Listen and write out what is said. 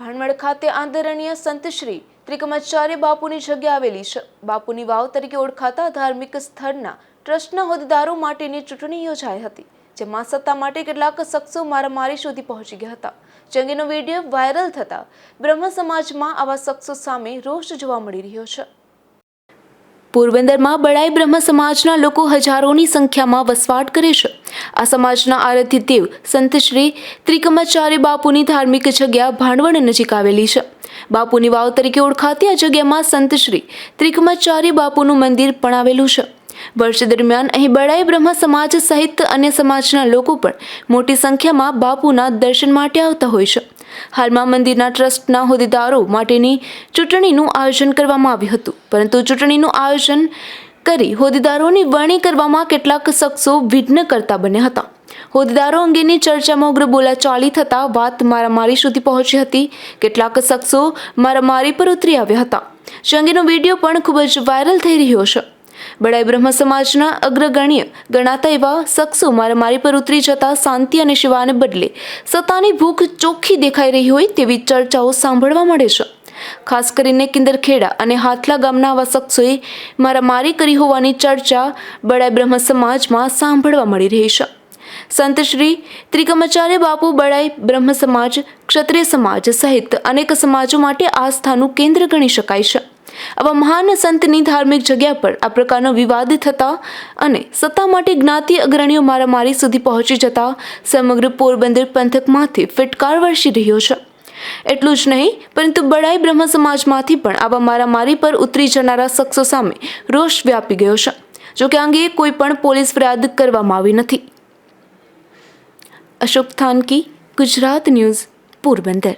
ભાણવડ ખાતે આદરણીય સંતશ્રી ત્રિકમાચાર્ય બાપુની જગ્યા આવેલી છે. બાપુની વાવ તરીકે ઓળખાતા ધાર્મિક સ્થળના ટ્રસ્ટના હોદ્દેદારો માટેની ચૂંટણી યોજાઈ હતી, જેમાં સત્તા માટે કેટલાક શખ્સો મારામારી સુધી પહોંચી ગયા હતા. જે વીડિયો વાયરલ થતા બ્રહ્મ સમાજમાં આવા શખ્સો સામે રોષ જોવા મળી રહ્યો છે. પોરબંદરમાં બડાઈ બ્રહ્મ સમાજના લોકો હજારોની સંખ્યામાં વસવાટ કરે છે. આ સમાજના આરાધ્ય દેવ સંત શ્રી ત્રિકમાચાર્ય બાપુની ધાર્મિક જગ્યા ભાંડવણ નજીક આવેલી છે. બાપુની વાવ તરીકે ઓળખાતી આ જગ્યામાં સંત શ્રી ત્રિકમાચાર્ય બાપુનું મંદિર પણ આવેલું છે. વર્ષ દરમિયાન અહીં બડાઈ બ્રહ્મ સમાજ સહિત અન્ય સમાજના લોકો પણ મોટી સંખ્યામાં બાપુના દર્શન માટે આવતા હોય છે. હાલમાં મંદિરના ટ્રસ્ટના હોદ્દેદારો માટેની ચૂંટણીનું આયોજન કરવામાં આવ્યું હતું. પરંતુ ચૂંટણીનું આયોજન કરી હોદ્દેદારોની વરણી કરવામાં કેટલાક શખ્સો વિઘ્ન કરતા બન્યા હતા. હોદ્દેદારો અંગેની ચર્ચામાં ઉગ્ર બોલાચાલી થતાં વાત મારામારી સુધી પહોંચી હતી. કેટલાક શખ્સો મારામારી પર ઉતરી આવ્યા હતા. જે અંગેનો વીડિયો પણ ખૂબ જ વાયરલ થઈ રહ્યો છે. બડાઈ બ્રહ્મ સમાજના અગ્રગણ્ય ગણાતા એવા શખ્સો મારામારી પર ઉતરી જતા શાંતિ અને શિવાને બદલે સત્તાની ભૂખ ચોખ્ખી દેખાઈ રહી હોય તેવી ચર્ચાઓ સાંભળવા મળે છે. ખાસ કરીને કિંદરખેડા અને હાથલા ગામના આવા શખ્સોએ મારામારી કરી હોવાની ચર્ચા બડાઈ બ્રહ્મ સમાજમાં સાંભળવા મળી રહી છે. સંત શ્રી ત્રિકમાચાર્ય બાપુ બળાઈ બ્રહ્મ સમાજ ક્ષત્રિય સમાજ સહિત અનેક સમાજો માટે આસ્થાનું કેન્દ્ર ગણી શકાય છે. આવા મહાન સંતની ધાર્મિક જગ્યા પર આ પ્રકારનો વિવાદ થતા અને સત્તા માટે જ્ઞાતિ અગ્રણીઓ મારામારી સુધી પહોંચી જતા સમગ્ર પોરબંદર પંથકમાંથી ફિટકાર વરસી રહ્યો છે. એટલું જ નહીં, પરંતુ બડાઈ બ્રહ્મ સમાજમાંથી પણ આવા મારામારી પર ઉતરી જનારા શખ્સો સામે રોષ વ્યાપી ગયો છે, જો કે અંગે કોઈ પણ પોલીસ ફરિયાદ કરવામાં આવી નથી. અશોક થાનકી, ગુજરાત ન્યૂઝ, પોરબંદર.